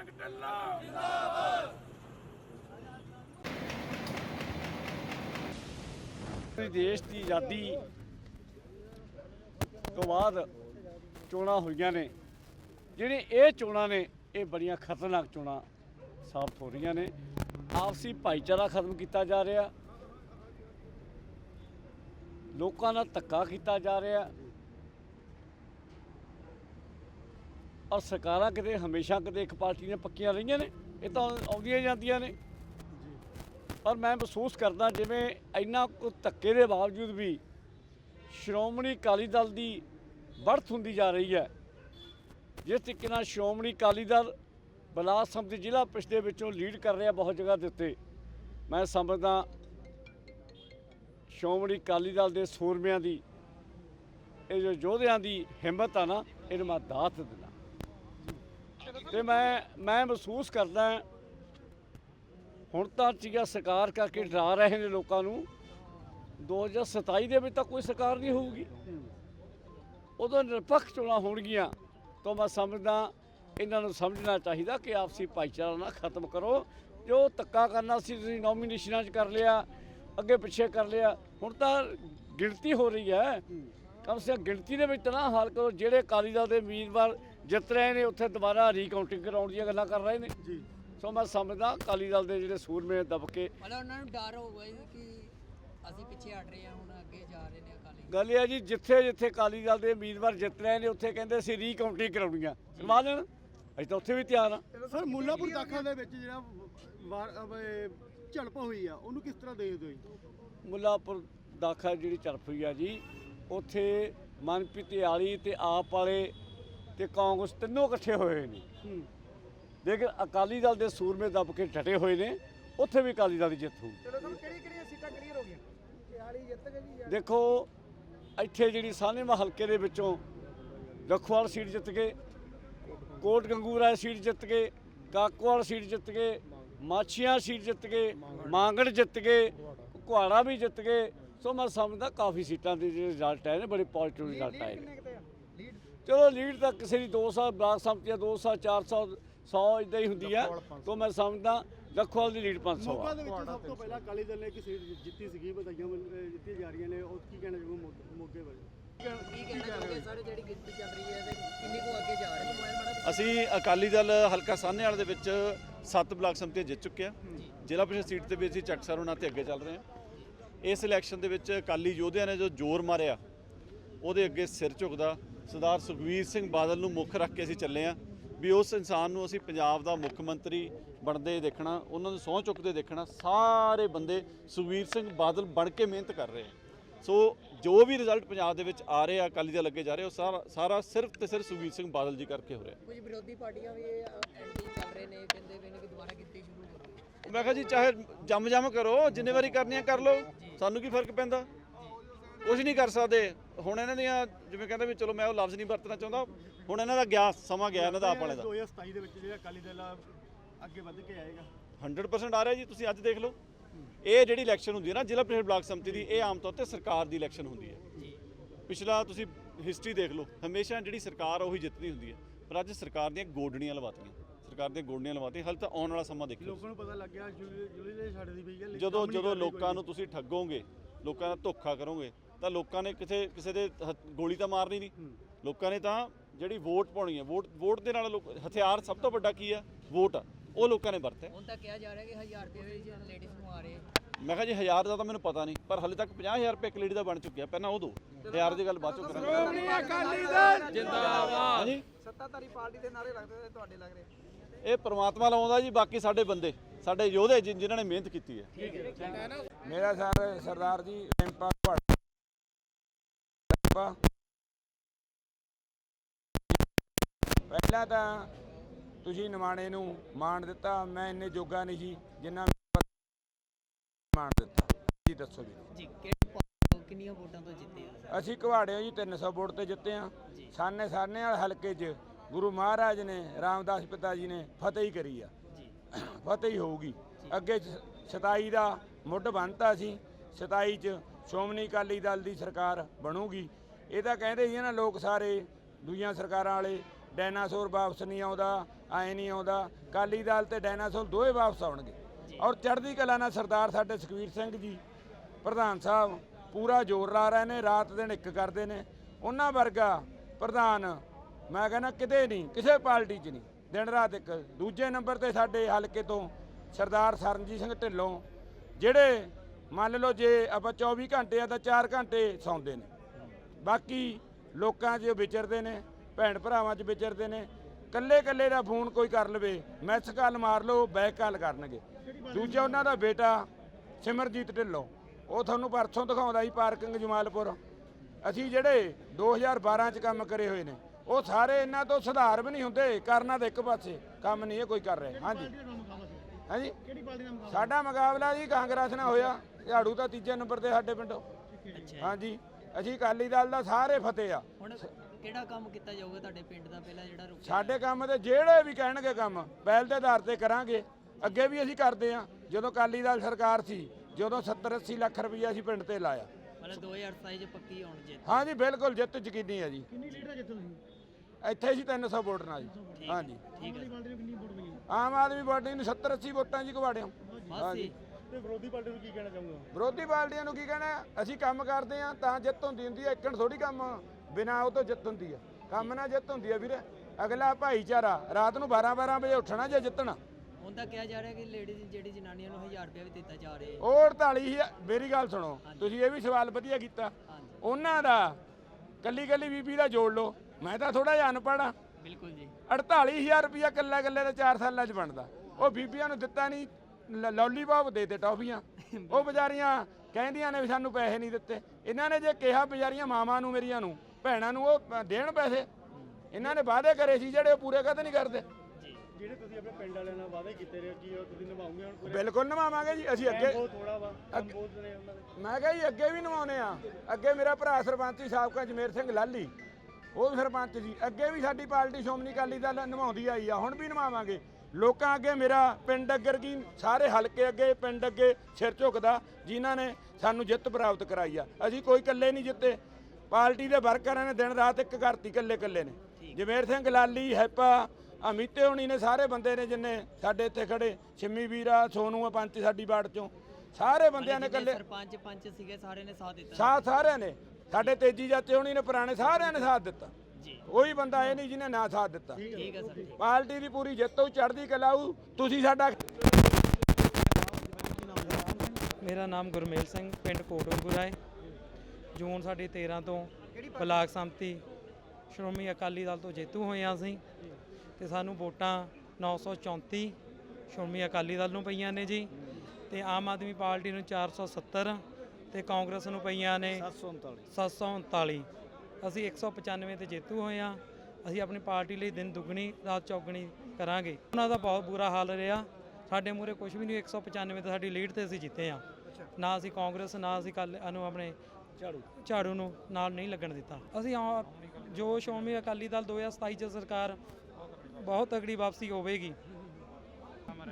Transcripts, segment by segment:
ਸਿੰਘ ਢਿੱਲੋਂ ਆਪਣੇ ਦੇਸ਼ ਦੀ ਆਜ਼ਾਦੀ ਤੋਂ ਬਾਅਦ ਚੋਣਾਂ ਹੋਈਆਂ ਨੇ। ਜਿਹੜੇ ਇਹ ਚੋਣਾਂ ਨੇ, ਇਹ ਬੜੀਆਂ ਖਤਰਨਾਕ ਚੋਣਾਂ ਸਾਬਤ ਹੋ ਰਹੀਆਂ ਨੇ। ਆਪਸੀ ਭਾਈਚਾਰਾ ਖਤਮ ਕੀਤਾ ਜਾ ਰਿਹਾ। ਲੋਕਾਂ ਨਾਲ ਧੱਕਾ ਕੀਤਾ ਜਾ ਰਿਹਾ। ਔਰ ਸਰਕਾਰਾਂ ਕਿਤੇ ਹਮੇਸ਼ਾ ਕਿਤੇ ਇੱਕ ਪਾਰਟੀ ਦੀਆਂ ਪੱਕੀਆਂ ਰਹੀਆਂ ਨੇ, ਇਹ ਤਾਂ ਆਉਂਦੀਆਂ ਜਾਂਦੀਆਂ ਨੇ। ਔਰ ਮੈਂ ਮਹਿਸੂਸ ਕਰਦਾ ਜਿਵੇਂ ਇੰਨਾ ਕੁ ਧੱਕੇ ਦੇ ਬਾਵਜੂਦ ਵੀ ਸ਼੍ਰੋਮਣੀ ਅਕਾਲੀ ਦਲ ਦੀ ਬੜ੍ਹਤ ਹੁੰਦੀ ਜਾ ਰਹੀ ਹੈ। ਜਿਸ ਤਰੀਕੇ ਨਾਲ ਸ਼੍ਰੋਮਣੀ ਅਕਾਲੀ ਦਲ ਬਲਾਕ ਸੰਮਤੀ ਜ਼ਿਲ੍ਹਾ ਪ੍ਰੀਸ਼ਦ ਦੇ ਵਿੱਚੋਂ ਲੀਡ ਕਰ ਰਿਹਾ ਬਹੁਤ ਜਗ੍ਹਾ ਦੇ ਉੱਤੇ, ਮੈਂ ਸਮਝਦਾ ਸ਼੍ਰੋਮਣੀ ਅਕਾਲੀ ਦਲ ਦੇ ਸੂਰਮਿਆਂ ਦੀ, ਇਹ ਜੋ ਯੋਧਿਆਂ ਦੀ ਹਿੰਮਤ ਆ ਨਾ, ਇਹਨੂੰ ਮੈਂ ਦਾਤ ਦਿੰਦਾ। ਤੇ ਮੈਂ ਮੈਂ ਮਹਿਸੂਸ ਕਰਦਾ ਹੁਣ ਤਾਂ ਚੀਜ਼ਾਂ ਸਰਕਾਰ ਕਰਕੇ ਡਰਾ ਰਹੇ ਨੇ ਲੋਕਾਂ ਨੂੰ। 2027 ਦੇ ਵਿੱਚ ਤਾਂ ਕੋਈ ਸਰਕਾਰ ਨਹੀਂ ਹੋਊਗੀ। ਉਦੋਂ ਨਿਰਪੱਖ ਚੋਣਾਂ ਹੋਣਗੀਆਂ ਤਾਂ ਮੈਂ ਸਮਝਦਾ, ਇਹਨਾਂ ਨੂੰ ਸਮਝਣਾ ਚਾਹੀਦਾ ਕਿ ਆਪਸੀ ਭਾਈਚਾਰਾ ਨਾ ਖਤਮ ਕਰੋ। ਜੋ ਧੱਕਾ ਕਰਨਾ ਸੀ, ਤੁਸੀਂ ਨੋਮੀਨੇਸ਼ਨਾਂ 'ਚ ਕਰ ਲਿਆ, ਅੱਗੇ ਪਿੱਛੇ ਕਰ ਲਿਆ। ਹੁਣ ਤਾਂ ਗਿਣਤੀ ਹੋ ਰਹੀ ਹੈ। ਕਮ ਸੇ ਕਮ ਗਿਣਤੀ ਦੇ ਵਿੱਚ ਤਾਂ ਨਾ ਹਾਲ ਕਰੋ ਜਿਹੜੇ ਅਕਾਲੀ ਦਲ ਦੇ ਉਮੀਦਵਾਰ ਜਿੱਤ ਰਹੇ ਨੇ ਉੱਥੇ ਦੁਬਾਰਾ ਰੀਕਾਊਂਟਿੰਗ ਕਰਾਉਣ ਦੀਆਂ ਗੱਲਾਂ ਕਰ ਰਹੇ ਨੇ। ਜੀ। ਸੋ ਮੈਂ ਸਮਝਦਾ ਅਕਾਲੀ ਦਲ ਦੇ ਜਿਹੜੇ ਸੂਰਮੇ ਦਬਕੇ ਮਤਲਬ ਉਹਨਾਂ ਨੂੰ ਡਰ ਹੋਊਗਾ ਜੀ ਕਿ ਅਸੀਂ ਪਿੱਛੇ ਹਟ ਰਹੇ ਹਾਂ ਹੁਣ ਅੱਗੇ ਜਾ ਰਹੇ ਨੇ ਅਕਾਲੀ ਗੱਲ ਇਹ ਹੈ ਜੀ ਜਿੱਥੇ ਜਿੱਥੇ ਅਕਾਲੀ ਦਲ ਦੇ ਉਮੀਦਵਾਰ ਜਿੱਤ ਰਹੇ ਨੇ ਉੱਥੇ ਕਹਿੰਦੇ ਅਸੀਂ ਰੀਕਾਊਂਟਿੰਗ ਕਰਾਉਣੀਆਂ। ਕਰਵਾ ਲੈਣ ਅਸੀਂ ਤਾਂ ਉੱਥੇ ਵੀ ਤਿਆਰ ਆ ਸਰ ਮੁੱਲਾਪੁਰ ਦਾਖਾ ਦੇ ਵਿੱਚ ਜਿਹੜਾ ਵਾਰ- ਇਹ ਝੜਪ ਹੋਈ ਆ ਉਹਨੂੰ ਕਿਸ ਤਰ੍ਹਾਂ ਦੇਖਦੇ ਹੋ ਜੀ? ਮੁੱਲਾਪੁਰ ਦਾਖਾ ਜਿਹੜੀ ਝੜਪ ਹੋਈ ਆ ਜੀ ਉੱਥੇ ਮਨਪ੍ਰੀਤ ਆਲੀ ਤੇ ਆਪ ਵਾਲੇ ਤੇ ਕਾਂਗਰਸ ਤਿੰਨੋਂ ਇਕੱਠੇ ਹੋਏ ਨੇ। ਲੇਕਿਨ ਅਕਾਲੀ ਦਲ ਦੇ ਸੂਰਮੇ ਦੱਬ ਕੇ ਡਟੇ ਹੋਏ ਨੇ ਉੱਥੇ ਵੀ ਅਕਾਲੀ ਦਲ ਦੀ ਜਿੱਤ ਹੋਊ ਚਲੋ ਸਰ ਕਿਹੜੀ ਕਿਹੜੀਆਂ ਸੀਟਾਂ ਕਲੀਅਰ ਹੋ ਗਈਆਂ? 40 ਜਿੱਤ ਗਏ ਜੀ ਦੇਖੋ ਇੱਥੇ ਜਿਹੜੀ ਸਾਨੇਮਾ ਹਲਕੇ ਦੇ ਵਿੱਚੋਂ ਰਖਵਾਲ ਸੀਟ ਜਿੱਤ ਗਏ ਕੋਟ ਗੰਗੂਰਾ ਸੀਟ ਜਿੱਤ ਗਏ ਕਾਕੋਵਾਲ ਸੀਟ ਜਿੱਤ ਗਏ ਮਾਛੀਆਂ ਸੀਟ ਜਿੱਤ ਗਏ ਮਾਂਗੜ ਜਿੱਤ ਗਏ ਕੁਹਾੜਾ ਵੀ ਜਿੱਤ ਗਏ ਸੋ ਮੈਂ ਸਮਝਦਾ ਕਾਫੀ ਸੀਟਾਂ ਦੇ ਜਿਹੜੇ ਰਿਜ਼ਲਟ ਆਏ ਨੇ ਬੜੇ ਪੋਜ਼ਿਟਿਵ ਰਿਜ਼ਲਟ ਆਏ ਨੇ। ਚਲੋ ਲੀਡ ਤਾਂ ਕਿਸੇ ਦੀ 200 ਬਲਾਕ ਸੰਮਤੀਆਂ 200 400 100 ਇਦਾਂ ਹੀ ਹੁੰਦੀ ਆ। ਤੋਂ ਮੈਂ ਸਮਝਦਾ ਰਖਵਾਲ ਦੀ ਲੀਡ 500 ਮੋਗਾ ਆ। ਦੇ ਵਿੱਚ ਸਭ ਤੋਂ ਪਹਿਲਾਂ ਅਕਾਲੀ ਦਲ ਨੇ ਇੱਕ ਸੀਟ ਜਿੱਤੀ ਸੀਗੀ ਅਹ ਜਿੱਤੀ ਜਾ ਰਹੀਆਂ ਨੇ। ਉਹ ਕੀ ਕਹਿਣਾ ਚਾਹੋ ਮੋਗੇ ਬਾਰੇ? ਕੀ ਕਹਿਣਾ ਚਾਹੁੰਦੇ ਸਰ ਜਿਹੜੀ ਗਿਣਤੀ ਚੱਲ ਰਹੀ ਹੈ ਤੇ ਕਿੰਨੀ ਕੁ ਅੱਗੇ ਜਾ ਰਹੇ ਨੇ? ਅਸੀਂ ਅਕਾਲੀ ਦਲ ਹਲਕਾ ਸਾਹਨੇਵਾਲ ਦੇ ਵਿੱਚ 7 ਬਲਾਕ ਸੰਮਤੀਆਂ ਜਿੱਤ ਚੁੱਕੇ ਆ। ਜ਼ਿਲ੍ਹਾ ਪ੍ਰੀਸ਼ਦ ਸੀਟ ਤੇ ਵੀ ਅਸੀਂ ਚੱਕ ਸਰ ਉਹਨਾਂ ਤੇ ਅੱਗੇ ਚੱਲ ਰਹੇ ਹਾਂ ਇਸ ਇਲੈਕਸ਼ਨ ਦੇ ਵਿੱਚ ਅਕਾਲੀ ਯੋਧਿਆਂ ਨੇ ਜੋ ਜ਼ੋਰ ਮਾਰਿਆ ਉਹਦੇ ਅੱਗੇ ਸਿਰ ਝੁਕਦਾ। ਸਰਦਾਰ ਸੁਖਵੀਰ ਸਿੰਘ ਬਾਦਲ ਨੂੰ ਮੁੱਖ ਰੱਖ ਕੇ ਅਸੀਂ ਚੱਲੇ ਆ ਵੀ ਉਸ ਇਨਸਾਨ ਨੂੰ ਅਸੀਂ ਪੰਜਾਬ ਦਾ ਮੁੱਖ ਮੰਤਰੀ ਬਣਦੇ ਦੇਖਣਾ ਉਹਨਾਂ ਨੂੰ ਸਹੁੰ ਚੁੱਕਦੇ ਦੇਖਣਾ ਸਾਰੇ ਬੰਦੇ ਸੁਖਵੀਰ ਸਿੰਘ ਬਾਦਲ ਬਣ ਕੇ ਮਿਹਨਤ ਕਰ ਰਹੇ ਆ। ਸੋ ਜੋ ਵੀ ਰਿਜ਼ਲਟ ਪੰਜਾਬ ਦੇ ਵਿੱਚ ਆ ਰਹੇ ਆ ਅਕਾਲੀ ਦਲ ਅੱਗੇ ਜਾ ਰਹੇ ਉਹ ਸਾਰਾ ਸਾਰਾ ਸਿਰਫ ਤੇ ਸਿਰਫ ਸੁਖਵੀਰ ਸਿੰਘ ਬਾਦਲ ਜੀ ਕਰਕੇ ਹੋ ਰਿਹਾ। ਕੁਝ ਵਿਰੋਧੀ ਪਾਰਟੀਆਂ ਵੀ ਐਂਟੀ ਚੱਲ ਰਹੇ ਨੇ ਕਹਿੰਦੇ ਵੀ ਨੇ ਕਿ ਦੁਬਾਰਾ ਗਿਣਤੀ ਸ਼ੁਰੂ ਕਰੋ। ਮੈਂ ਕਿਹਾ ਜੀ ਚਾਹੇ ਜੰਮ ਜੰਮ ਕਰੋ ਜਿੰਨੇ ਵਾਰੀ ਕਰਨੀਆਂ ਕਰ ਲਓ। ਸਾਨੂੰ ਕੀ ਫ਼ਰਕ ਪੈਂਦਾ? ਕੁਝ ਨਹੀਂ ਕਰ ਸਕਦੇ। ਹੁਣ ਇਹਨਾਂ ਦੀਆਂ ਜਿਵੇਂ ਕਹਿੰਦੇ ਵੀ ਚਲੋ ਮੈਂ ਉਹ ਲਫ਼ਜ਼ ਨਹੀਂ ਵਰਤਣਾ ਚਾਹੁੰਦਾ ਹੁਣ ਇਹਨਾਂ ਦਾ ਗਿਆ ਸਮਾਂ ਗਿਆ ਇਹਨਾਂ ਦਾ ਆਪ ਵਾਲੇ ਦਾ। 2027 ਦੇ ਵਿੱਚ ਜਿਹੜਾ ਅਕਾਲੀ ਦਲ ਆ, ਅੱਗੇ ਵੱਧ ਕੇ ਆਏਗਾ। 100% ਆ ਰਿਹਾ ਜੀ ਤੁਸੀਂ ਅੱਜ ਦੇਖ ਲਓ। ਇਹ ਜਿਹੜੀ ਇਲੈਕਸ਼ਨ ਹੁੰਦੀ ਹੈ ਨਾ ਜ਼ਿਲ੍ਹਾ ਪ੍ਰੀਸ਼ਦ ਬਲਾਕ ਸੰਮਤੀ ਦੀ ਇਹ ਆਮ ਤੌਰ ਤੇ ਸਰਕਾਰ ਦੀ ਇਲੈਕਸ਼ਨ ਹੁੰਦੀ ਹੈ। ਪਿਛਲਾ ਤੁਸੀਂ ਹਿਸਟਰੀ ਦੇਖ ਲਓ ਹਮੇਸ਼ਾ ਜਿਹੜੀ ਸਰਕਾਰ ਉਹੀ ਜਿੱਤਦੀ ਹੁੰਦੀ ਹੈ। ਪਰ ਅੱਜ ਸਰਕਾਰ ਦੀਆਂ ਗੋਡਣੀਆਂ ਲਵਾਤੀਆਂ। ਸਰਕਾਰ ਦੀਆਂ ਗੋਡਣੀਆਂ ਲਵਾਤੀਆਂ ਹਾਲੇ ਤਾਂ ਆਉਣ ਵਾਲਾ ਸਮਾਂ ਦੇਖਿਓ। ਲੋਕਾਂ ਨੂੰ ਪਤਾ ਲੱਗ ਗਿਆ ਜੁਲੀ ਦੇ ਛੱਡ ਦੀ ਪਈ ਹੈ ਜਦੋਂ ਜਦੋਂ ਲੋਕਾਂ। ਨੂੰ ਤੁਸੀਂ ਠੱਗੋਗੇ ਲੋਕਾਂ ਦਾ ਧੋਖਾ ਕਰੋਗੇ ਤਾਂ ਲੋਕਾਂ ਨੇ ਕਿਸੇ ਕਿਸੇ ਦੇ ਗੋਲੀ ਤਾਂ ਮਾਰਨੀ ਨਹੀਂ। ਲੋਕਾਂ ਨੇ ਤਾਂ ਜਿਹੜੀ ਵੋਟ ਪਾਉਣੀ ਹੈ ਵੋਟ ਵੋਟ ਦੇ ਨਾਲ ਲੋਕ ਹਥਿਆਰ ਸਭ ਤੋਂ ਵੱਡਾ ਕੀ ਆ? ਵੋਟ ਆ। ਉਹ ਲੋਕਾਂ ਨੇ ਵਰਤਿਆ। ਹੁਣ ਤਾਂ ਕਿਹਾ ਜਾ ਰਿਹਾ ਕਿ 1000 ਰੁਪਏ ਵਿੱਚ ਲੇਡੀਜ਼ ਨੂੰ ਆ ਰਹੇ ਮੈਂ ਕਿਹਾ ਜੀ ਹਜ਼ਾਰ ਦਾ ਤਾਂ ਮੈਨੂੰ ਪਤਾ ਨਹੀਂ ਪਰ ਹਲੇ ਤੱਕ 50000 ਰੁਪਏ ਇੱਕ ਲੇਡੀ ਦਾ ਬਣ ਚੁੱਕਿਆ ਪਹਿਲਾਂ ਉਹ ਦੋ। ਹਜ਼ਾਰ ਦੀ ਗੱਲ ਬਾਅਦ ਚੋਂ ਕਰਾਂਗੇ। ਸ਼੍ਰੋਮਣੀ ਅਕਾਲੀ ਦਲ! ਜਿੰਦਾਬਾਦ! ਹਾਂਜੀ। ਸੱਤਾਧਾਰੀ ਪਾਰਟੀ ਦੇ ਨਾਰੇ ਲੱਗਦੇ ਤੁਹਾਡੇ ਲੱਗ ਰਹੇ। ਇਹ ਪ੍ਰਮਾਤਮਾ ਲਾਉਂਦਾ ਜੀ ਬਾਕੀ ਸਾਡੇ ਬੰਦੇ ਸਾਡੇ ਯੋਧੇ ਜਿ- ਜਿਨ੍ਹਾਂ ਨੇ ਮਿਹਨਤ ਕੀਤੀ ਹੈ। ਮੇਰਾ ਸਰ ਸਰਦਾਰ ਜੀ ਰਿੰਪਾ ਭੱਟ। ਰਿੰਪਾ। ਪਹਿਲਾਂ ਤਾਂ ਤੁਸੀਂ ਨਿਮਾਣੇ ਨੂੰ ਮਾਣ ਦਿੱਤਾ ਮੈਂ ਇੰਨੇ ਜੋਗਾ ਨਹੀਂ ਸੀ ਜਿੰਨਾ ਮਾਣ ਦਿੱਤਾ। ਜੀ ਦੱਸੋ ਜੀ। ਜੀ ਕਿਹੜੇ ਪਾ- ਕਿੰਨੀਆਂ ਵੋਟਾਂ ਤੋਂ ਜਿੱਤੇ ਆ ਅਸੀਂ ਘਵਾੜਿਓ ਜੀ 300 ਵੋਟ ਤੇ ਜਿੱਤੇ ਆ ਸਾਨੇ ਸਾਨੇ ਵਾਲੇ ਹਲਕੇ 'ਚ ਗੁਰੂ ਮਹਾਰਾਜ ਨੇ ਰਾਮਦਾਸ ਪਿਤਾ ਜੀ ਨੇ ਫਤਿਹ ਹੀ ਕਰੀ ਆ। ਜੀ। ਫਤਿਹ ਹੀ ਹੋਊਗੀ। ਅੱਗੇ 27 ਦਾ ਮੁੱਢ ਬੰਨਤਾ ਸੀ। 27 ਚ ਸ਼੍ਰੋਮਣੀ ਅਕਾਲੀ ਦਲ ਦੀ ਸਰਕਾਰ ਬਣੂਗੀ। ਇਹ ਤਾਂ ਕਹਿੰਦੇ ਸੀ ਨਾ ਲੋਕ ਸਾਰੇ ਦੂਜੀਆਂ ਸਰਕਾਰਾਂ ਵਾਲੇ ਡਾਇਨਾਸੌਰ ਵਾਪਸ ਨਹੀਂ ਆਉਂਦਾ ਐ ਨਹੀਂ ਆਉਂਦਾ। ਕਾਲੀ ਦਲ ਤੇ ਡਾਇਨਾਸੌਰ ਦੋਵੇਂ ਵਾਪਸ ਆਉਣਗੇ। ਔਰ ਚੜ੍ਹਦੀ ਕਲਾ ਨਾਲ ਸਰਦਾਰ ਸਾਡੇ ਸੁਖਵੀਰ ਸਿੰਘ ਜੀ ਪ੍ਰਧਾਨ ਸਾਹਿਬ ਪੂਰਾ ਜ਼ੋਰ ਲਾ ਰਹੇ ਨੇ ਰਾਤ ਦਿਨ ਇੱਕ ਕਰਦੇ ਨੇ। ਉਹਨਾਂ ਵਰਗਾ ਪ੍ਰਧਾਨ ਮੈਂ ਕਹਿੰਦਾ ਕਿਤੇ ਨਹੀਂ, ਕਿਸੇ ਪਾਰਟੀ 'ਚ ਨਹੀਂ। ਦਿਨ ਰਾਤ ਇੱਕ ਦੂਜੇ ਨੰਬਰ ਤੇ ਸਾਡੇ ਹਲਕੇ ਤੋਂ ਸਰਦਾਰ ਸਰਨਜੀਤ ਸਿੰਘ ਢਿੱਲੋਂ, ਜਿਹੜੇ ਮੰਨ ਲਓ ਜੇ ਆਪਾਂ 24 ਘੰਟੇ ਆ ਤਾਂ 4 ਘੰਟੇ ਸੌਂਦੇ ਨੇ, ਬਾਕੀ ਲੋਕਾਂ 'ਚ ਵਿਚਰਦੇ ਨੇ, ਭੈਣ ਭਰਾਵਾਂ 'ਚ ਵਿਚਰਦੇ ਨੇ ਕੱਲੇ ਕੱਲੇ ਦਾ ਫੋਨ ਕੋਈ ਕਰ ਲਵੇ ਮੈਸ ਕਾਲ ਮਾਰ ਲਓ, ਬੈਕ ਕਾਲ ਕਰਨਗੇ। ਦੂਜਾ ਉਹਨਾਂ ਦਾ ਬੇਟਾ ਸਿਮਰਜੀਤ ਢਿੱਲੋਂ, ਉਹ ਤੁਹਾਨੂੰ ਪਰਸੋਂ ਦਿਖਾਉਂਦਾ ਸੀ ਪਾਰਕਿੰਗ ਜਮਾਲਪੁਰ। ਅਸੀਂ ਜਿਹੜੇ 2012 ਚ ਕੰਮ ਕਰੇ ਹੋਏ ਨੇ ਉਹ ਸਾਰੇ ਇਹਨਾਂ ਤੋਂ ਸੁਧਾਰ ਵੀ ਨਹੀਂ ਹੁੰਦੇ ਕਰਨਾ ਤਾਂ ਇੱਕ ਪਾਸੇ ਕੰਮ ਨਹੀਂ ਇਹ ਕੋਈ ਕਰ ਰਿਹਾ। ਹਾਂਜੀ। ਹਾਂਜੀ। ਕਿਹੜੀ ਪਾਰਟੀ ਨਾਲ ਮੁਕਾਬਲਾ? ਸਾਡਾ ਮੁਕਾਬਲਾ ਜੀ ਕਾਂਗਰਸ ਨਾਲ ਹੋਇਆ ਝਾੜੂ ਤਾਂ ਤੀਜੇ ਨੰਬਰ ਤੇ ਸਾਡੇ ਪਿੰਡੋਂ। ਹਾਂਜੀ। ਅਸੀਂ ਅਕਾਲੀ ਦਲ ਦਾ ਸਾਰੇ ਫਤਿਹ ਆ। ਹੁਣ ਕਿਹੜਾ ਕੰਮ ਕੀਤਾ ਜਾਊਗਾ ਤੁਹਾਡੇ ਪਿੰਡ ਦਾ ਪਹਿਲਾਂ ਜਿਹੜਾ ਰੁਕਿਆ? ਸਾਡੇ ਕੰਮ ਤੇ ਜਿਹੜੇ ਵੀ ਕਹਿਣਗੇ ਕੰਮ ਪਹਿਲ ਦੇ ਆਧਾਰ ਤੇ ਕਰਾਂਗੇ। ਅੱਗੇ ਵੀ ਅਸੀਂ ਕਰਦੇ ਆ ਜਦੋਂ ਅਕਾਲੀ ਦਲ ਸਰਕਾਰ ਸੀ ਜਦੋਂ 70 80 ਲੱਖ ਰੁਪਈਆ ਅਸੀਂ ਪਿੰਡ ਤੇ ਲਾਇਆ। ਮਤਲਬ 2027 ਚ ਪੱਕੀ ਹੋਣ ਜੇ ਹਾਂਜੀ ਬਿਲਕੁਲ ਜਿੱਤ ਯਕੀਨੀ ਹੈ ਜੀ। ਕਿੰਨੀ ਲੀਡਰ ਜਿੱਤ ਤੁਸੀਂ? ਇੱਥੇ ਸੀ 300 ਵੋਟ ਨਾਲ ਜੀ। ਹਾਂਜੀ। ਠੀਕ ਹੈ। ਪਾਰਟੀ ਨੂੰ ਕਿੰਨੀ ਵੋਟ ਮਿਲੀ? ਆਮ ਆਦਮੀ ਪਾਰਟੀ ਨੂੰ 70 80 ਵੋਟਾਂ ਜੀ ਘਵਾੜਿਓ ਬਸ ਜੀ। ਤੇ ਵਿਰੋਧੀ ਪਾਰਟੀ ਨੂੰ ਕੀ ਕਹਿਣਾ ਚਾਹੂੰਗਾ? ਵਿਰੋਧੀ ਪਾਰਟੀਆਂ ਨੂੰ ਕੀ ਕਹਿਣਾ ਅਸੀਂ ਕੰਮ ਕਰਦੇ ਆ ਤਾਂ ਜਿੱਤ ਹੁੰਦੀ ਹੁੰਦੀ ਹੈ ਇੱਕਣ ਥੋੜੀ ਕੰਮ ਬਿਨਾ ਉਹ ਤੋਂ ਜਿੱਤ ਹੁੰਦੀ ਹੈ। ਕੰਮ ਨਾਲ ਜਿੱਤ ਹੁੰਦੀ ਹੈ ਵੀਰੇ। ਅਗਲਾ ਭਾਈਚਾਰਾ ਰਾਤ ਨੂੰ 12 12 ਵਜੇ ਉੱਠਣਾ ਜੇ ਜਿੱਤਣਾ? ਤਾਂ ਕਿਹਾ ਜਾ ਰਿਹਾ ਕਿ ਲੇਡੀਜ਼ ਜਿਹੜੀ ਜਨਾਨੀਆਂ ਨੂੰ 1000 ਰੁਪਏ ਵੀ ਦਿੱਤਾ ਜਾ ਰਿਹਾ ਹੈ। ਉਹ 48 ਹਜ਼ਾਰ ਮੇਰੀ ਗੱਲ ਸੁਣੋ ਤੁਸੀਂ ਇਹ ਵੀ ਸਵਾਲ ਵਧੀਆ ਕੀਤਾ। ਹਾਂਜੀ। ਉਹਨਾਂ ਦਾ ਕੱਲੀ ਕੱਲੀ ਬੀਬੀ ਦਾ ਜੋੜ ਲਓ। ਮੈਂ ਤਾਂ ਥੋੜਾ ਜਿਹਾ ਅਨਪੜ੍ਹ ਆ ਬਿਲਕੁਲ ਜੀ। 48000 ਰੁਪਇਆ ਕੱਲਾ ਕੱਲੇ ਦਾ 4 ਸਾਲਾਂ 'ਚ ਬਣਦਾ। ਉਹ ਬੀਬੀਆਂ ਨੂੰ ਦਿੱਤਾ ਨਹੀਂ ਲ- ਲੋਲੀਪੌਪ ਦੇ ਦੇ ਟੌਫੀਆਂ। ਉਹ ਵਿਚਾਰੀਆਂ ਕਹਿੰਦੀਆਂ ਨੇ ਵੀ ਸਾਨੂੰ ਪੈਸੇ ਨਹੀਂ ਦਿੱਤੇ। ਇਹਨਾਂ ਨੇ ਜੇ ਕਿਹਾ ਵਿਚਾਰੀਆਂ ਮਾਵਾਂ ਨੂੰ ਮੇਰੀਆਂ ਨੂੰ ਭੈਣਾਂ ਨੂੰ ਉਹ ਦੇਣ ਪੈਸੇ। ਇਹਨਾਂ ਨੇ ਵਾਅਦੇ ਕਰੇ ਸੀ ਜਿਹੜੇ ਉਹ ਪੂਰੇ ਕਦੇ ਨਹੀਂ ਕਰਦੇ। ਜਿਹੜੇ ਤੁਸੀਂ ਆਪਣੇ ਪਿੰਡ ਵਾਲਿਆਂ ਨਾਲ ਵਾਅਦੇ ਕੀਤੇ ਰਹੇ ਕੀ ਉਹ ਤੁਸੀਂ ਨਿਭਾਉਂਗੇ ਹੁਣ ਪੂਰੇ? ਬਿਲਕੁਲ ਨਿਭਾਵਾਂਗੇ ਜੀ ਅਸੀਂ ਅੱਗੇ ਬਹੁਤ ਥੋੜਾ ਵਾ ਕੰਮ ਬਹੁਤ ਨੇ ਉਹਨਾਂ ਦੇ। ਮੈਂ ਕਿਹਾ ਜੀ ਅੱਗੇ ਵੀ ਨਿਭਾਉਨੇ ਆ। ਅੱਗੇ ਮੇਰਾ ਭਰਾ ਸਰਪੰਚ ਸੀ ਸਾਬਕਾ ਜਮੇਰ ਸਿੰਘ ਲਾਲੀ। ਉਹ ਸਰਪੰਚ ਸੀ ਅੱਗੇ ਵੀ ਸਾਡੀ ਪਾਰਟੀ ਸ਼੍ਰੋਮਣੀ ਅਕਾਲੀ ਦਲ ਨਿਭਾਉਂਦੀ ਆਈ ਆ ਹੁਣ ਵੀ ਨਿਭਾਵਾਂਗੇ। ਲੋਕਾਂ ਅੱਗੇ ਮੇਰਾ ਪਿੰਡ ਅੱਗਰ ਕੀ ਸਾਰੇ ਹਲਕੇ ਅੱਗੇ ਪਿੰਡ ਅੱਗੇ ਸਿਰ ਝੁਕਦਾ ਜਿਨ੍ਹਾਂ ਨੇ ਸਾਨੂੰ ਜਿੱਤ ਪ੍ਰਾਪਤ ਕਰਾਈ ਆ। ਅਸੀਂ ਕੋਈ ਇਕੱਲੇ ਨਹੀਂ ਜਿੱਤੇ। ਪਾਰਟੀ ਦੇ ਵਰਕਰਾਂ ਨੇ ਦਿਨ ਰਾਤ ਇੱਕ ਕਰਤੀ ਇਕੱਲੇ ਇਕੱਲੇ ਨੇ। ਜਮੇਰ ਸਿੰਘ ਲਾਲੀ ਹੈਪਾ ਅਮਿਤੇ ਹੋਣੀ ਨੇ ਸਾਰੇ ਬੰਦੇ ਨੇ ਜਿੰਨੇ ਸਾਡੇ ਇੱਥੇ ਖੜੇ ਛਿੰਮੀ ਵੀਰਾ ਸੋਨੂ ਆ ਪੰਚ ਸਾਡੀ ਬਾੜ ਚੋਂ। ਸਾਰੇ ਬੰਦਿਆਂ ਨੇ ਇਕੱਲੇ ਸਰਪੰਚ ਪੰਚ ਸੀਗੇ ਸਾਰਿਆਂ ਨੇ ਸਾਥ ਦਿੱਤਾ। ਸਾਥ ਸਾਰਿਆਂ ਨੇ। ਸਾਡੇ ਤੇਜੀ ਚਾਚੇ ਹੋਣੀ ਨੇ ਪੁਰਾਣੇ ਸਾਰਿਆਂ ਨੇ ਸਾਥ ਦਿੱਤਾ। ਜੀ। ਕੋਈ ਬੰਦਾ ਇਹ ਨਹੀਂ ਜਿਹਨੇ ਨਾ ਸਾਥ ਦਿੱਤਾ। ਠੀਕ ਹੈ ਸਰ ਠੀਕ ਪਾਰਟੀ ਦੀ ਪੂਰੀ ਜਿੱਤ ਹੋਊ ਚੜ੍ਹਦੀ ਕਲਾ ਹੋਊ ਤੁਸੀਂ ਸਾਡਾ ਮੇਰਾ ਨਾਮ ਗੁਰਮੇਲ ਸਿੰਘ ਪਿੰਡ ਕੋਟਕਪੂਰਾ ਹੈ। ਜੂਨ ਸਾਡੀ 13 ਤੋਂ ਬਲਾਕ ਸੰਮਤੀ ਸ਼੍ਰੋਮਣੀ ਅਕਾਲੀ ਦਲ ਤੋਂ ਜੇਤੂ ਹੋਏ ਹਾਂ ਅਸੀਂ ਤੇ ਸਾਨੂੰ ਵੋਟਾਂ 934 ਸ਼੍ਰੋਮਣੀ ਅਕਾਲੀ ਦਲ ਨੂੰ ਪਈਆਂ ਨੇ ਜੀ ਤੇ ਆਮ ਆਦਮੀ ਪਾਰਟੀ ਨੂੰ 470 ਤੇ ਕਾਂਗਰਸ ਨੂੰ ਪਈਆਂ ਨੇ 739 ਅਸੀਂ 195 ਤੇ ਜੇਤੂ ਹੋਏ ਹਾਂ। ਅਸੀਂ ਆਪਣੀ ਪਾਰਟੀ ਲਈ ਦਿਨ ਦੁੱਗਣੀ ਰਾਤ ਚੌਗਣੀ ਕਰਾਂਗੇ। ਉਹਨਾਂ ਦਾ ਬਹੁਤ ਬੁਰਾ ਹਾਲ ਰਿਹਾ। ਸਾਡੇ ਮੂਰੇ ਕੁਝ ਵੀ ਨਹੀਂ 195 ਤੇ ਸਾਡੀ ਲੀਡ ਤੇ ਅਸੀਂ ਜਿੱਤੇ ਆ ਨਾ ਅਸੀਂ ਕਾਂਗਰਸ ਨਾ ਅਸੀਂ ਕੱਲ ਨੂੰ ਆਪਣੇ ਝਾੜੂ। ਝਾੜੂ ਨੂੰ ਨਾਲ ਨਹੀਂ ਲੱਗਣ ਦਿੱਤਾ। ਅਸੀਂ ਆ- ਜੋ ਸ਼੍ਰੋਮਣੀ ਅਕਾਲੀ ਦਲ 2027 ਚ ਸਰਕਾਰ ਬਹੁਤ ਤਗੜੀ ਵਾਪਸੀ ਹੋਵੇਗੀ।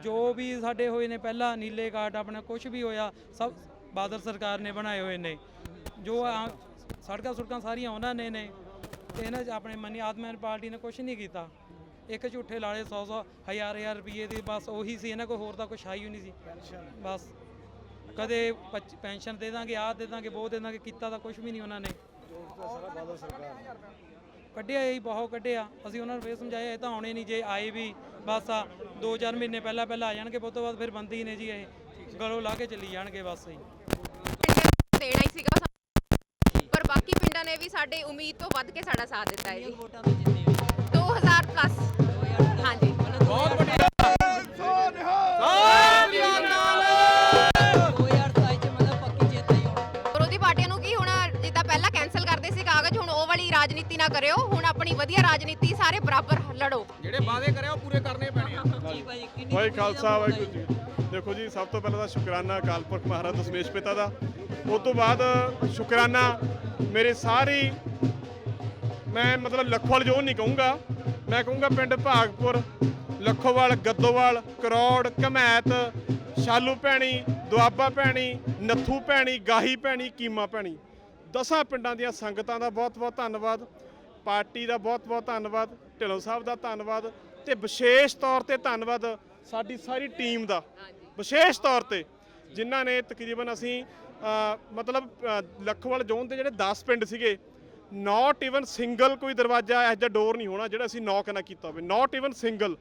ਜੋ ਵੀ ਸਾਡੇ ਹੋਏ ਨੇ ਪਹਿਲਾਂ ਨੀਲੇ ਕਾਰਡ ਆਪਣਾ ਕੁਝ ਵੀ ਹੋਇਆ ਸਭ ਬਾਦਲ ਸਰਕਾਰ ਨੇ ਬਣਾਏ ਹੋਏ ਨੇ। ਜੋ ਆ- ਸੜਕਾਂ ਸੁੜਕਾਂ ਸਾਰੀਆਂ ਉਹਨਾਂ ਨੇ ਨੇ। ਤੇ ਇਹਨਾਂ 'ਚ ਆਪਣੇ ਮਨੀ ਆਦਮੀ ਪਾਰਟੀ ਨੇ ਕੁਝ ਨਹੀਂ ਕੀਤਾ। ਇੱਕ ਝੂਠੇ ਲਾਲੇ 100 100 ਹਜ਼ਾਰ ਹਜ਼ਾਰ ਰੁਪਏ ਦੀ ਬਸ ਉਹੀ ਸੀ, ਇਹਨਾਂ ਕੋਲ ਹੋਰ ਤਾਂ ਕੁਝ ਆਈ ਹੀ ਨਹੀਂ ਸੀ। ਬਸ ਕਦੇ ਪੱਚ- ਪੈਨਸ਼ਨ ਦੇ ਦਾਂਗੇ, ਆਹ ਦੇ ਦਾਂਗੇ ਉਹ ਦੇ ਦਾਂਗੇ, ਕੀਤਾ ਤਾਂ ਕੁਝ ਵੀ ਨਹੀਂ ਉਹਨਾਂ ਨੇ। ਕੱਢਿਆ ਹੀ, ਬਹੁਤ ਕੱਢਿਆ। ਅਸੀਂ ਉਹਨਾਂ ਨੂੰ ਇਹ ਸਮਝਾਇਆ, ਇਹ ਤਾਂ ਆਉਣੇ ਨਹੀਂ ਜੇ, ਆਏ ਵੀ ਬਸ ਆ 2-4 ਮਹੀਨੇ ਪਹਿਲਾਂ ਪਹਿਲਾਂ ਆ ਜਾਣਗੇ ਉਹ ਤੋਂ ਬਾਅਦ ਫਿਰ ਬੰਦੀ ਨੇ ਜੀ ਇਹ। ਗਲੋਂ ਲਾ ਕੇ ਚੱਲੀ ਜਾਣਗੇ ਬਸ ਹੀ ਦੇਣਾ ਹੀ ਸੀਗਾ ਸਾਨੂੰ। ਪਰ ਬਾਕੀ ਪਿੰਡਾਂ ਨੇ ਵੀ ਸਾਡੇ ਉਮੀਦ ਤੋਂ ਵੱਧ ਕੇ ਸਾਡਾ ਸਾਥ ਦਿੱਤਾ ਹੈ ਜੀ। ਵੋਟਾਂ ਤੋਂ ਜਿੰਨੇ ਹੋਏ 2000 ਪਲੱਸ 2000 ਹਾਂਜੀ। ਬਹੁਤ ਵੱਡੀ 2027 ਚ ਮਤਲਬ ਪੱਕੀ ਜਿੱਤ ਹੀ ਹੋਣੀ ਵਿਰੋਧੀ ਪਾਰਟੀਆਂ ਨੂੰ ਕੀ ਹੁਣ ਜਿੱਦਾਂ ਪਹਿਲਾਂ ਕੈਨਸਲ ਕਰਦੇ ਸੀ ਕਾਗਜ਼ ਹੁਣ ਉਹ ਵਾਲੀ ਰਾਜਨੀਤੀ ਨਾ ਕਰਿਓ। ਹੁਣ ਆਪਣੀ ਵਧੀਆ ਰਾਜਨੀਤੀ ਸਾਰੇ ਬਰਾਬਰ ਲੜੋ। ਜਿਹੜੇ ਵਾਅਦੇ ਕਰਿਆ ਉਹ ਪੂਰੇ ਕਰਨੇ ਪੈਣੇ ਆ। ਜੀ ਭਾਈ ਕਿੰਨੀ ਵਾਹਿ ਖੁਸ਼ੀ ਦਾ ਖਾਲਸਾ ਵਾਹਿਗੁਰੂ ਜੀ ਦੇਖੋ ਜੀ, ਸਭ ਤੋਂ ਪਹਿਲਾਂ ਤਾਂ ਸ਼ੁਕਰਾਨਾ ਅਕਾਲ ਪੁਰਖ ਮਹਾਰਾਜ ਦਸ਼ਮੇਸ਼ ਪਿਤਾ ਦਾ। ਉਸ ਤੋਂ ਬਾਅਦ ਸ਼ੁਕਰਾਨਾ ਮੇਰੇ ਸਾਰੀ, ਮੈਂ ਮਤਲਬ ਲੱਖੋਵਾਲ ਜੋ ਨਹੀਂ ਕਹੂੰਗਾ। ਮੈਂ ਕਹੂੰਗਾ ਪਿੰਡ ਭਾਗਪੁਰ, ਲੱਖੋਵਾਲ, ਗੱਦੋਵਾਲ, ਕਰੌੜ ਕਮੈਤ ਸ਼ਾਲੂ ਭੈਣੀ, ਦੁਆਬਾ ਭੈਣੀ, ਨੱਥੂ ਭੈਣੀ, ਗਾਹੀ ਭੈਣੀ, ਕੀਮਾ ਭੈਣੀ। ਦਸਾਂ ਪਿੰਡਾਂ ਦੀਆਂ ਸੰਗਤਾਂ ਦਾ ਬਹੁਤ ਬਹੁਤ ਧੰਨਵਾਦ। ਪਾਰਟੀ ਦਾ ਬਹੁਤ ਬਹੁਤ ਧੰਨਵਾਦ। ਢਿੱਲੋਂ ਸਾਹਿਬ ਦਾ ਧੰਨਵਾਦ। ਤੇ ਵਿਸ਼ੇਸ਼ ਤੌਰ ਤੇ ਧੰਨਵਾਦ ਸਾਡੀ ਸਾਰੀ ਟੀਮ ਦਾ। ਵਿਸ਼ੇਸ਼ ਤੌਰ ਤੇ ਜਿਨ੍ਹਾਂ ਨੇ ਤਕਰੀਬਨ ਅਸੀਂ ਮਤਲਬ ਲੱਖੋਵਾਲ ਜ਼ੋਨ ਦੇ ਜਿਹੜੇ 10 ਪਿੰਡ ਸੀਗੇ ਨਾਟ ਇਵਨ ਸਿੰਗਲ ਕੋਈ ਦਰਵਾਜ਼ਾ ਇਹੋ ਜਿਹਾ ਡੋਰ ਨਹੀਂ ਹੋਣਾ ਜਿਹੜਾ ਅਸੀਂ ਨੌਕ ਨਾ ਕੀਤਾ ਹੋਵੇ। ਨਾਟ ਇਵਨ ਸਿੰਗਲ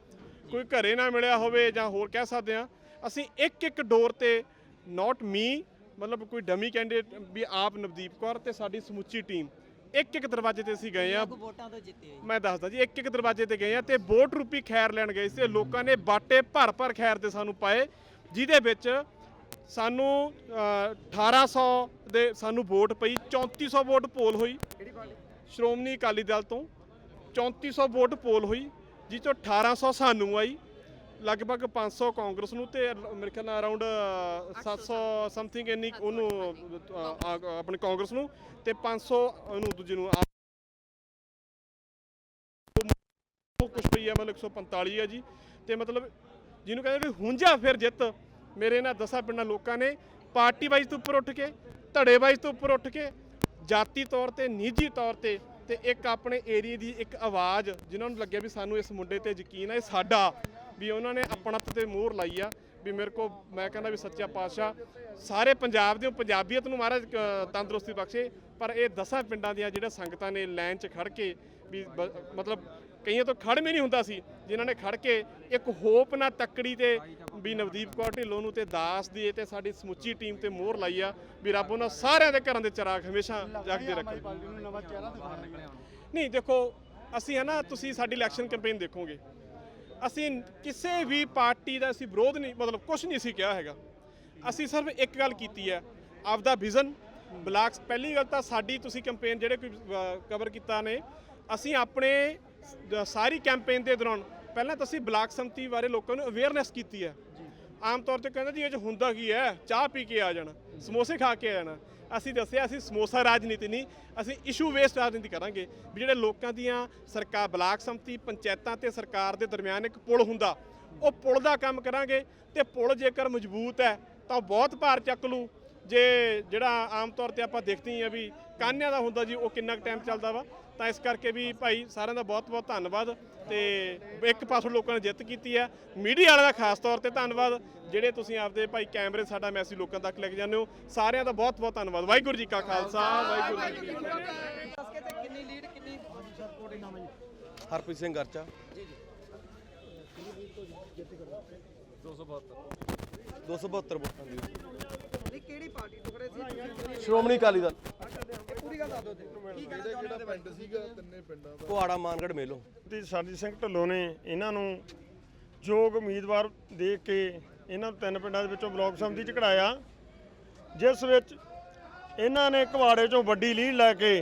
ਕੋਈ ਘਰੇ ਨਾ ਮਿਲਿਆ ਹੋਵੇ ਜਾਂ ਹੋਰ ਕਹਿ ਸਕਦੇ ਆ ਅਸੀਂ ਇੱਕ ਇੱਕ ਡੋਰ ਤੇ ਨਾਟ ਮੀ ਮਤਲਬ ਕੋਈ ਡਮੀ ਕੈਂਡੀਡੇਟ ਵੀ ਆਪ ਨਵਦੀਪ ਕੌਰ ਤੇ ਸਾਡੀ ਸਮੁੱਚੀ ਟੀਮ ਇੱਕ ਇੱਕ ਦਰਵਾਜ਼ੇ ਤੇ ਅਸੀਂ ਗਏ ਆ ਵੋਟਾਂ ਤੋਂ ਜਿੱਤੇ ਮੈਂ ਦੱਸਦਾ ਜੀ ਇੱਕ ਇੱਕ ਦਰਵਾਜ਼ੇ ਤੇ ਗਏ ਆ ਤੇ ਵੋਟ ਰੂਪੀ ਖੈਰ ਲੈਣ ਗਏ ਸੀ ਲੋਕਾਂ ਨੇ ਬਾਟੇ ਭਰ ਭਰ ਖੈਰ ਤੇ ਸਾਨੂੰ ਪਾਏ। ਜਿਹਦੇ ਵਿੱਚ ਸਾਨੂੰ ਅ, 1800 ਦੇ ਸਾਨੂੰ ਵੋਟ ਪਈ 3400 ਵੋਟ ਪੋਲ ਹੋਈ। ਸ਼੍ਰੋਮਣੀ ਅਕਾਲੀ ਦਲ ਤੋਂ 3400 ਵੋਟ ਪੋਲ ਹੋਈ ਜਿਸ ਚੋਂ 1800 ਸਾਨੂੰ ਆਈ। ਲਗਭਗ 500 ਕਾਂਗਰਸ ਨੂੰ ਤੇ ਮੇਰੇ ਖਿਆਲ ਨਾਲ ਅਰਾਊਂਡ 700 ਸਮਥਿੰਗ ਇੰਨੀ ਉਹਨੂੰ ਆਪਣੇ ਕਾਂਗਰਸ ਨੂੰ ਤੇ 500 ਉਹਨੂੰ ਦੂਜੇ ਨੂੰ ਕੁਛ ਪਈ ਹੈ ਮਤਲਬ 145 ਹੈ ਜੀ। ਤੇ ਮਤਲਬ ਜਿਹਨੂੰ ਕਹਿੰਦੇ ਵੀ ਹੁੰਜਾ ਫਿਰ ਜਿੱਤ। ਮੇਰੇ ਇਹਨਾਂ ਦਸਾਂ ਪਿੰਡਾਂ ਲੋਕਾਂ ਨੇ ਪਾਰਟੀ ਵਾਈਜ਼ ਤੋਂ ਉੱਪਰ ਉੱਠ ਕੇ ਧੜੇ ਵਾਈਜ਼ ਤੋਂ ਉੱਪਰ ਉੱਠ ਕੇ ਜਾਤੀ ਤੌਰ ਤੇ ਨਿੱਜੀ ਤੌਰ ਤੇ ਤੇ ਇੱਕ ਆਪਣੇ ਏਰੀਏ ਦੀ ਇੱਕ ਆਵਾਜ਼ ਜਿਨ੍ਹਾਂ ਨੂੰ ਲੱਗਿਆ ਵੀ ਸਾਨੂੰ ਇਸ ਮੁੰਡੇ ਤੇ ਯਕੀਨ ਹੈ ਇਹ ਸਾਡਾ ਵੀ ਉਹਨਾਂ ਨੇ ਆਪਣਤ ਤੇ ਮੋਹਰ ਲਾਈ ਆ ਵੀ ਮੇਰੇ ਕੋ ਮੈਂ ਕਹਿੰਦਾ ਵੀ ਸੱਚਾ ਪਾਤਸ਼ਾਹ ਸਾਰੇ ਪੰਜਾਬ ਦੇ ਪੰਜਾਬੀਅਤ ਨੂੰ ਮਹਾਰਾਜ ਅ, ਤੰਦਰੁਸਤੀ ਬਖਸ਼ੇ ਪਰ ਇਹ ਦਸਾਂ ਪਿੰਡਾਂ ਦੀਆਂ ਜਿਹੜਾ ਸੰਗਤਾਂ ਨੇ ਲਾਈਨ 'ਚ ਖੜ ਕੇ ਵੀ ਬ- ਮਤਲਬ ਕਈਆਂ ਤੋਂ ਖੜ ਵੀ ਨਹੀਂ ਹੁੰਦਾ ਸੀ ਜਿਨ੍ਹਾਂ ਨੇ ਖੜ ਕੇ ਇੱਕ ਹੋਪ ਨਾ ਤੱਕੜੀ ਤੇ ਵੀ ਨਵਦੀਪ ਕੌਰ ਢਿੱਲੋਂ ਨੂੰ ਤੇ ਦਾਸ ਦੀ ਤੇ ਸਾਡੀ ਸਮੁੱਚੀ ਟੀਮ ਤੇ ਮੋਹਰ ਲਾਈ ਆ ਵੀ ਰੱਬ ਉਹਨਾਂ ਸਾਰਿਆਂ ਦੇ ਘਰਾਂ ਦੇ ਚਿਰਾਗ ਹਮੇਸ਼ਾ ਜਗਦੇ ਰੱਖੇ ਨਹੀਂ ਦੇਖੋ ਅਸੀਂ ਹੈ ਨਾ ਤੁਸੀਂ ਸਾਡੀ ਇਲੈਕਸ਼ਨ ਕੈਂਪੇਨ ਦੇਖੋਗੇ। ਅਸੀਂ ਕਿਸੇ ਵੀ ਪਾਰਟੀ ਦਾ ਅਸੀਂ ਵਿਰੋਧ ਨਹੀਂ ਮਤਲਬ ਕੁਝ ਨਹੀਂ ਸੀ ਕਿਹਾ ਹੈਗਾ। ਅਸੀਂ ਸਿਰਫ ਇੱਕ ਗੱਲ ਕੀਤੀ ਹੈ ਆਪਦਾ ਵਿਜ਼ਨ ਬਲਾਕਸ ਪਹਿਲੀ ਗੱਲ ਤਾਂ ਸਾਡੀ ਤੁਸੀਂ ਕੈਂਪੇਨ ਜਿਹੜੇ ਕੋਈ ਕਵਰ ਕੀਤਾ ਨੇ ਅਸੀਂ ਆਪਣੇ ਸਾਰੀ ਕੈਂਪੇਨ ਦੇ ਦੌਰਾਨ ਪਹਿਲਾਂ ਤਾਂ ਅਸੀਂ ਬਲਾਕ ਸੰਮਤੀ ਬਾਰੇ ਲੋਕਾਂ ਨੂੰ ਅਵੇਅਰਨੈਸ ਕੀਤੀ ਹੈ। ਆਮ ਤੌਰ ਤੇ ਕਹਿੰਦੇ ਜੀ ਇਹ 'ਚ ਹੁੰਦਾ ਕੀ ਹੈ? ਚਾਹ ਪੀ ਕੇ ਆ ਜਾਣਾ ਸਮੋਸੇ ਖਾ ਕੇ ਆ ਜਾਣਾ। ਅਸੀਂ ਦੱਸਿਆ ਅਸੀਂ ਸਮੋਸਾ ਰਾਜਨੀਤੀ ਨਹੀਂ ਅਸੀਂ ਇਸ਼ੂ ਵੇਸਡ ਰਾਜਨੀਤੀ ਕਰਾਂਗੇ ਵੀ ਜਿਹੜੇ ਲੋਕਾਂ ਦੀਆਂ ਸਰਕਾਰ ਬਲਾਕ ਸੰਮਤੀ ਪੰਚਾਇਤਾਂ ਤੇ ਸਰਕਾਰ ਦੇ ਦਰਮਿਆਨ ਇੱਕ ਪੁਲ ਹੁੰਦਾ ਉਹ ਪੁਲ ਦਾ ਕੰਮ ਕਰਾਂਗੇ ਤੇ ਪੁਲ ਜੇਕਰ ਮਜ਼ਬੂਤ ਹੈ ਤਾਂ ਬਹੁਤ ਭਾਰ ਚੱਕ ਲੂ ਜੇ ਜਿਹੜਾ ਆਮ ਤੌਰ ਤੇ ਆਪਾਂ ਦੇਖਦੇ ਹੀ ਵੀ ਕਾਨਿਆਂ ਦਾ ਹੁੰਦਾ ਜੀ ਉਹ ਕਿੰਨਾ ਟਾਈਮ ਚੱਲਦਾ ਵਾ? ਤਾਂ ਇਸ ਕਰਕੇ ਵੀ ਭਾਈ ਸਾਰਿਆਂ ਦਾ ਬਹੁਤ ਬਹੁਤ ਧੰਨਵਾਦ ਤੇ ਇੱਕ ਪਾਸੋਂ ਲੋਕਾਂ ਨੇ ਜਿੱਤ ਕੀਤੀ ਹੈ। ਮੀਡੀਆ ਵਾਲਿਆਂ ਦਾ ਖਾਸ ਤੌਰ ਤੇ ਧੰਨਵਾਦ ਜਿਹੜੇ ਤੁਸੀਂ ਆਪਦੇ ਭਾਈ ਕੈਮਰੇ ਸਾਡਾ ਮੈਸੇਜ ਲੋਕਾਂ ਤੱਕ ਲੈ ਕੇ ਜਾਂਦੇ ਹੋ ਸਾਰਿਆਂ ਦਾ ਬਹੁਤ ਬਹੁਤ ਧੰਨਵਾਦ। ਵਾਹਿਗੁਰੂ ਜੀ ਕਾ ਖਾਲਸਾ ਵਾਹਿਗੁਰੂ ਜੀ ਕੀ ਫਤਿਹ। ਦੱਸ ਕੇ ਤੇ ਕਿੰਨੀ ਲੀਡ ਕਿੰਨੀ ਹਰਪ੍ਰੀਤ ਸਿੰਘ ਗਰਚਾ। 272 ਵੋਟਾਂ ਦੀ। ਕਿਹੜੀ ਪਾਰਟੀ ਤੋਂ ਖੜੇ ਸੀ? ਤੁਸੀਂ ਸ਼੍ਰੋਮਣੀ ਅਕਾਲੀ ਦਲ। ਇਹ ਪੂਰੀ ਗੱਲ ਦੱਸ ਦਿਓ ਕੀ ਕਹਿਣਾ ਚਾਹੁੰਦੇ ਹੋ ਪਿੰਡ ਸੀਗਾ ਕੁਹਾੜਾ ਮਾਨਗੜ ਮੇਲੋ। ਦੀ ਸਰਜੀਤ ਸਿੰਘ ਢੱਲੋਂ ਨੇ ਇਹਨਾਂ ਨੂੰ ਯੋਗ ਉਮੀਦਵਾਰ ਦੇਖ ਕੇ ਇਹਨਾਂ ਨੂੰ ਤਿੰਨ ਪਿੰਡਾਂ ਦੇ ਵਿੱਚੋਂ ਬਲਾਕ ਸੰਮਤੀ ਚ ਕਢਾਇਆ। ਜਿਸ ਵਿੱਚ ਇਹਨਾਂ ਨੇ ਘਵਾੜੇ ਚੋਂ ਵੱਡੀ ਲੀਡ ਲੈ ਕੇ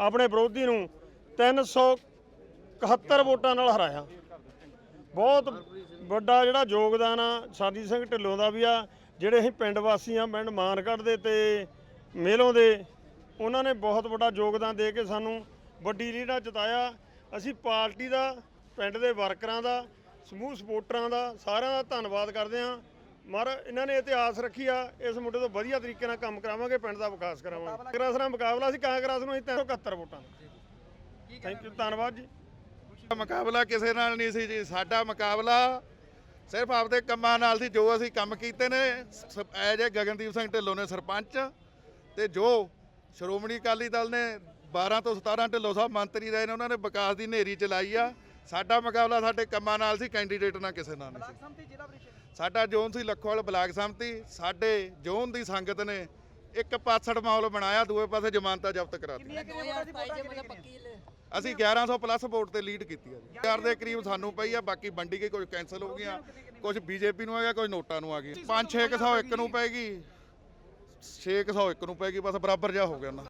ਆਪਣੇ ਵਿਰੋਧੀ ਨੂੰ 371 ਵੋਟਾਂ ਨਾਲ ਹਰਾਇਆ। ਬਹੁਤ ਵੱਡਾ ਜਿਹੜਾ ਯੋਗਦਾਨ ਆ ਸਰਜੀਤ ਸਿੰਘ ਢਿੱਲੋਂ ਦਾ ਵੀ ਆ। ਜਿਹੜੇ ਅਸੀਂ ਪਿੰਡ ਵਾਸੀ ਆ ਪਿੰਡ ਮਾਨਗੜ੍ਹ ਦੇ ਤੇ ਮੇਲੋਂ ਦੇ ਉਹਨਾਂ ਨੇ ਬਹੁਤ ਵੱਡਾ ਯੋਗਦਾਨ ਦੇ ਕੇ ਸਾਨੂੰ ਵੱਡੀ ਲੀਡ ਜਿਤਾਇਆ। ਅਸੀਂ ਪਾਰਟੀ ਦਾ ਪਿੰਡ ਦੇ ਵਰਕਰਾਂ ਦਾ ਸਮੂਹ ਸਪੋਰਟਰਾਂ ਦਾ ਸਾਰਿਆਂ ਦਾ ਧੰਨਵਾਦ ਕਰਦੇ ਹਾਂ। ਮਰ ਇਹਨਾਂ ਨੇ ਇਤਿਹਾਸ ਰੱਖੀ ਆ ਇਸ ਮੁੰਡੇ ਤੋਂ ਵਧੀਆ ਤਰੀਕੇ ਨਾਲ ਕੰਮ ਕਰਾਵਾਂਗੇ ਪਿੰਡ ਦਾ ਵਿਕਾਸ ਕਰਾਵਾਂਗੇ। ਕਾਂਗਰਸ ਨਾਲ ਮੁਕਾਬਲਾ ਸੀ ਕਾਂਗਰਸ ਨੂੰ ਅਸੀਂ 371 ਵੋਟਾਂ ਥੈਂਕ ਯੂ ਧੰਨਵਾਦ ਜੀ। ਮੁਕਾਬਲਾ ਕਿਸੇ ਨਾਲ ਨਹੀਂ ਸੀ ਜੀ ਸਾਡਾ ਮੁਕਾਬਲਾ ਸਿਰਫ ਆਪਦੇ ਕੰਮਾਂ ਨਾਲ ਸੀ ਜੋ ਅਸੀਂ ਕੰਮ ਕੀਤੇ ਨੇ ਐਜ ਏ ਗਗਨਦੀਪ ਸਿੰਘ ਢਿੱਲੋਂ ਨੇ ਸਰਪੰਚ ਤੇ ਜੋ ਸ਼੍ਰੋਮਣੀ ਅਕਾਲੀ ਦਲ ਨੇ 12 ਤੋਂ 17 ਢਿੱਲੋਂ ਸਾਹਿਬ ਮੰਤਰੀ ਰਹੇ ਨੇ ਉਹਨਾਂ ਨੇ ਵਿਕਾਸ ਦੀ ਨੇਰੀ ਚਲਾਈ ਆ। ਸਾਡਾ ਮੁਕਾਬਲਾ ਸਾਡੇ ਕੰਮਾਂ ਨਾਲ ਸੀ ਕੈਂਡੀਡੇਟ ਨਾਲ ਕਿਸੇ ਨਾਲ ਨਹੀਂ ਸੀ। ਸਾਡਾ ਜ਼ੋਨ ਸੀ ਲੱਖੋਵਾਲ ਬਲਾਕ ਸੰਮਤੀ ਸਾਡੇ ਜ਼ੋਨ ਦੀ ਸੰਗਤ ਨੇ ਇੱਕ ਪਾਸੜ ਮਾਹੌਲ ਬਣਾਇਆ ਦੂਏ ਪਾਸੇ ਜ਼ਮਾਨਤਾਂ ਜ਼ਬਤ ਕਰਾਤੀ ਕਿੰਨੀਆਂ ਕਿੰਨੀਆਂ ਵੋਟਾਂ ਦੀ 2027 ਵੋਟਾਂ ਚ ਮਤਲਬ ਕਿੰਨੀਆਂ ਪੱਕੀ ਲੈ ਅਸੀਂ 1100 ਪਲੱਸ ਵੋਟ ਤੇ ਲੀਡ ਕੀਤੀ ਆ ਜੀ। ਚਾਰ ਦੇ ਕਰੀਬ ਸਾਨੂੰ ਪਈ ਆ, ਬਾਕੀ ਵੰਡੀ ਗਈ ਕੁਝ ਕੈਨਸਲ ਹੋ ਗਈਆਂ। ਕੁਝ ਬੀਜੇਪੀ ਨੂੰ ਆ ਗਿਆ ਕੁਝ ਨੋਟਾਂ ਨੂੰ ਆ ਗਈ 5 600 ਇੱਕ ਨੂੰ ਪੈਗੀ 600 ਇੱਕ ਨੂੰ ਪੈ ਗਈ, ਬਸ ਬਰਾਬਰ ਜਾ ਹੋ ਗਿਆ ਨਾ